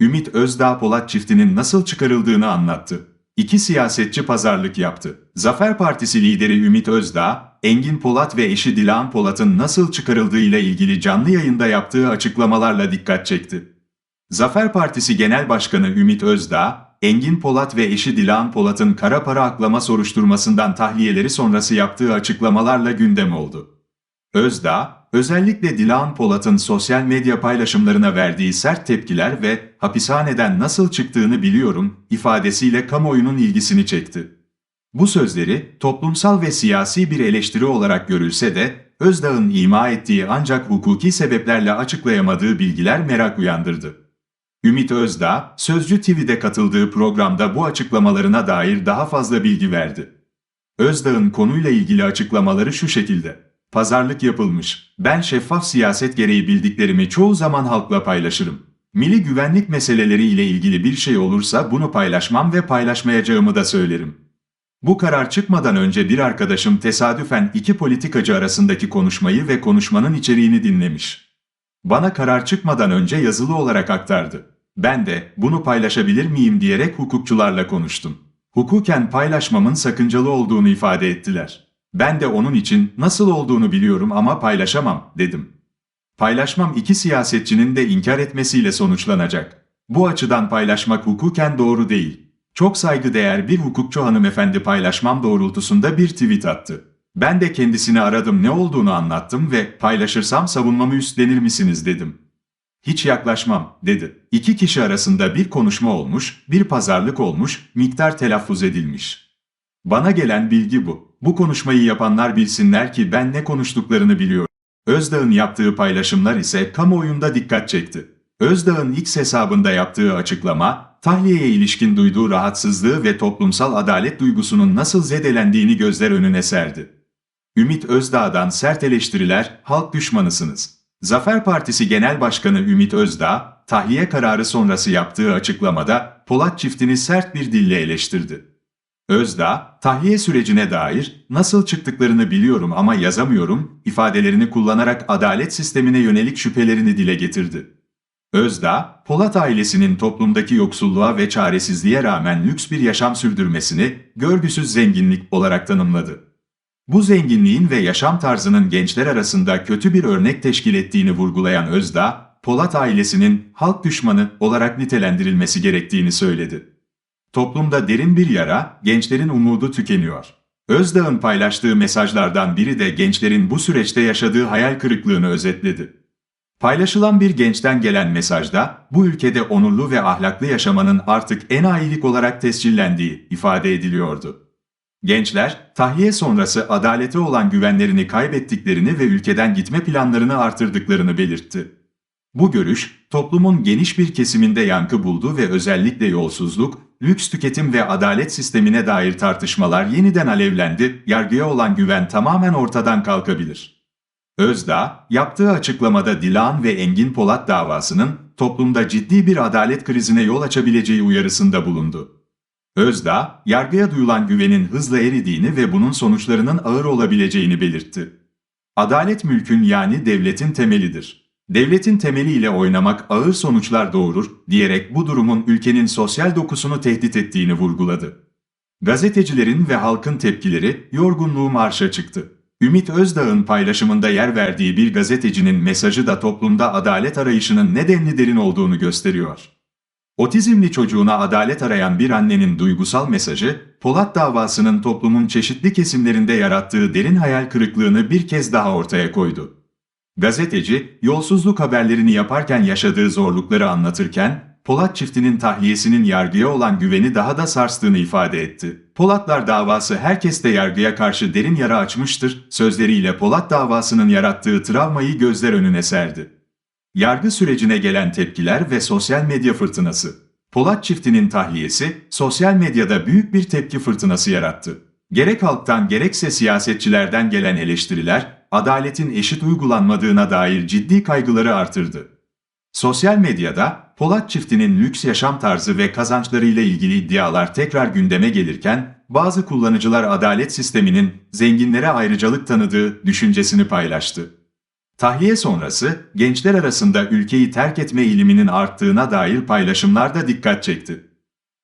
Ümit Özdağ Polat çiftinin nasıl çıkarıldığını anlattı. İki siyasetçi pazarlık yaptı. Zafer Partisi lideri Ümit Özdağ, Engin Polat ve eşi Dilan Polat'ın nasıl çıkarıldığıyla ilgili canlı yayında yaptığı açıklamalarla dikkat çekti. Zafer Partisi Genel Başkanı Ümit Özdağ, Engin Polat ve eşi Dilan Polat'ın kara para aklama soruşturmasından tahliyeleri sonrası yaptığı açıklamalarla gündem oldu. Özdağ, özellikle Dilan Polat'ın sosyal medya paylaşımlarına verdiği sert tepkiler ve hapishaneden nasıl çıktığını biliyorum ifadesiyle kamuoyunun ilgisini çekti. Bu sözleri toplumsal ve siyasi bir eleştiri olarak görülse de Özdağ'ın ima ettiği ancak hukuki sebeplerle açıklayamadığı bilgiler merak uyandırdı. Ümit Özdağ, Sözcü TV'de katıldığı programda bu açıklamalarına dair daha fazla bilgi verdi. Özdağ'ın konuyla ilgili açıklamaları şu şekilde. Pazarlık yapılmış. Ben şeffaf siyaset gereği bildiklerimi çoğu zaman halkla paylaşırım. Milli güvenlik meseleleri ile ilgili bir şey olursa bunu paylaşmam ve paylaşmayacağımı da söylerim. Bu karar çıkmadan önce bir arkadaşım tesadüfen iki politikacı arasındaki konuşmayı ve konuşmanın içeriğini dinlemiş. Bana karar çıkmadan önce yazılı olarak aktardı. Ben de bunu paylaşabilir miyim diyerek hukukçularla konuştum. Hukuken paylaşmamın sakıncalı olduğunu ifade ettiler. Ben de onun için nasıl olduğunu biliyorum ama paylaşamam dedim. Paylaşmam iki siyasetçinin de inkar etmesiyle sonuçlanacak. Bu açıdan paylaşmak hukuken doğru değil. Çok saygıdeğer bir hukukçu hanımefendi paylaşmam doğrultusunda bir tweet attı. Ben de kendisini aradım ne olduğunu anlattım ve paylaşırsam savunmamı üstlenir misiniz dedim. Hiç yaklaşmam dedi. İki kişi arasında bir konuşma olmuş, bir pazarlık olmuş, miktar telaffuz edilmiş. Bana gelen bilgi bu. Bu konuşmayı yapanlar bilsinler ki ben ne konuştuklarını biliyorum. Özdağ'ın yaptığı paylaşımlar ise kamuoyunda dikkat çekti. Özdağ'ın X hesabında yaptığı açıklama, tahliyeye ilişkin duyduğu rahatsızlığı ve toplumsal adalet duygusunun nasıl zedelendiğini gözler önüne serdi. Ümit Özdağ'dan sert eleştiriler, halk düşmanısınız. Zafer Partisi Genel Başkanı Ümit Özdağ, tahliye kararı sonrası yaptığı açıklamada Polat çiftini sert bir dille eleştirdi. Özdağ, tahliye sürecine dair nasıl çıktıklarını biliyorum ama yazamıyorum ifadelerini kullanarak adalet sistemine yönelik şüphelerini dile getirdi. Özdağ, Polat ailesinin toplumdaki yoksulluğa ve çaresizliğe rağmen lüks bir yaşam sürdürmesini görgüsüz zenginlik olarak tanımladı. Bu zenginliğin ve yaşam tarzının gençler arasında kötü bir örnek teşkil ettiğini vurgulayan Özdağ, Polat ailesinin halk düşmanı olarak nitelendirilmesi gerektiğini söyledi. Toplumda derin bir yara, gençlerin umudu tükeniyor. Özdağ'ın paylaştığı mesajlardan biri de gençlerin bu süreçte yaşadığı hayal kırıklığını özetledi. Paylaşılan bir gençten gelen mesajda, bu ülkede onurlu ve ahlaklı yaşamanın artık en ayilik olarak tescillendiği ifade ediliyordu. Gençler, tahliye sonrası adalete olan güvenlerini kaybettiklerini ve ülkeden gitme planlarını artırdıklarını belirtti. Bu görüş, toplumun geniş bir kesiminde yankı buldu ve özellikle yolsuzluk, lüks tüketim ve adalet sistemine dair tartışmalar yeniden alevlendi, yargıya olan güven tamamen ortadan kalkabilir. Özdağ, yaptığı açıklamada Dilan ve Engin Polat davasının toplumda ciddi bir adalet krizine yol açabileceği uyarısında bulundu. Özdağ, yargıya duyulan güvenin hızla eridiğini ve bunun sonuçlarının ağır olabileceğini belirtti. Adalet mülkün yani devletin temelidir. Devletin temeliyle oynamak ağır sonuçlar doğurur diyerek bu durumun ülkenin sosyal dokusunu tehdit ettiğini vurguladı. Gazetecilerin ve halkın tepkileri yorgunluğu marşa çıktı. Ümit Özdağ'ın paylaşımında yer verdiği bir gazetecinin mesajı da toplumda adalet arayışının nedenli derin olduğunu gösteriyor. Otizmli çocuğuna adalet arayan bir annenin duygusal mesajı, Polat davasının toplumun çeşitli kesimlerinde yarattığı derin hayal kırıklığını bir kez daha ortaya koydu. Gazeteci, yolsuzluk haberlerini yaparken yaşadığı zorlukları anlatırken, Polat çiftinin tahliyesinin yargıya olan güveni daha da sarstığını ifade etti. Polatlar davası herkeste yargıya karşı derin yara açmıştır, sözleriyle Polat davasının yarattığı travmayı gözler önüne serdi. Yargı sürecine gelen tepkiler ve sosyal medya fırtınası. Polat çiftinin tahliyesi, sosyal medyada büyük bir tepki fırtınası yarattı. Gerek halktan gerekse siyasetçilerden gelen eleştiriler, adaletin eşit uygulanmadığına dair ciddi kaygıları artırdı. Sosyal medyada Polat çiftinin lüks yaşam tarzı ve kazançlarıyla ilgili iddialar tekrar gündeme gelirken, bazı kullanıcılar adalet sisteminin zenginlere ayrıcalık tanıdığı düşüncesini paylaştı. Tahliye sonrası gençler arasında ülkeyi terk etme eğiliminin arttığına dair paylaşımlar da dikkat çekti.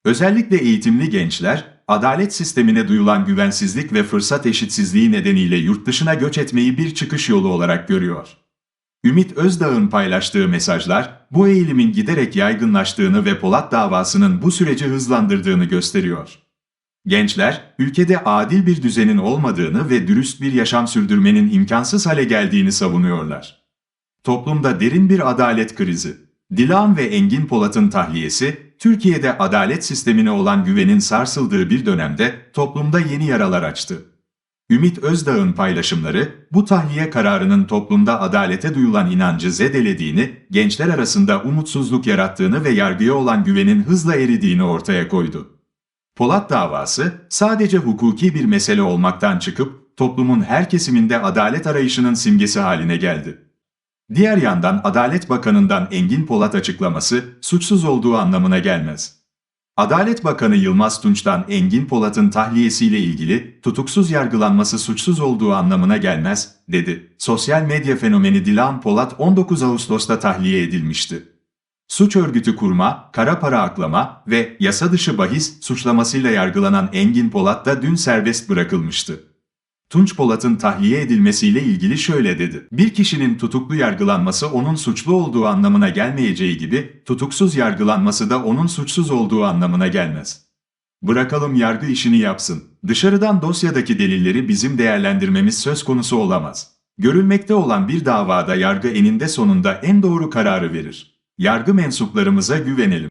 Özellikle eğitimli gençler, adalet sistemine duyulan güvensizlik ve fırsat eşitsizliği nedeniyle yurt dışına göç etmeyi bir çıkış yolu olarak görüyor. Ümit Özdağ'ın paylaştığı mesajlar, bu eğilimin giderek yaygınlaştığını ve Polat davasının bu süreci hızlandırdığını gösteriyor. Gençler, ülkede adil bir düzenin olmadığını ve dürüst bir yaşam sürdürmenin imkansız hale geldiğini savunuyorlar. Toplumda derin bir adalet krizi. Dilan ve Engin Polat'ın tahliyesi, Türkiye'de adalet sistemine olan güvenin sarsıldığı bir dönemde toplumda yeni yaralar açtı. Ümit Özdağ'ın paylaşımları, bu tahliye kararının toplumda adalete duyulan inancı zedelediğini, gençler arasında umutsuzluk yarattığını ve yargıya olan güvenin hızla eridiğini ortaya koydu. Polat davası sadece hukuki bir mesele olmaktan çıkıp toplumun her kesiminde adalet arayışının simgesi haline geldi. Diğer yandan Adalet Bakanı'ndan Engin Polat açıklaması suçsuz olduğu anlamına gelmez. Adalet Bakanı Yılmaz Tunç'tan Engin Polat'ın tahliyesiyle ilgili tutuksuz yargılanması suçsuz olduğu anlamına gelmez, dedi. Sosyal medya fenomeni Dilan Polat 19 Ağustos'ta tahliye edilmişti. Suç örgütü kurma, kara para aklama ve yasa dışı bahis suçlamasıyla yargılanan Engin Polat da dün serbest bırakılmıştı. Tunç Polat'ın tahliye edilmesiyle ilgili şöyle dedi. Bir kişinin tutuklu yargılanması onun suçlu olduğu anlamına gelmeyeceği gibi, tutuksuz yargılanması da onun suçsuz olduğu anlamına gelmez. Bırakalım yargı işini yapsın. Dışarıdan dosyadaki delilleri bizim değerlendirmemiz söz konusu olamaz. Görülmekte olan bir davada yargı eninde sonunda en doğru kararı verir. Yargı mensuplarımıza güvenelim.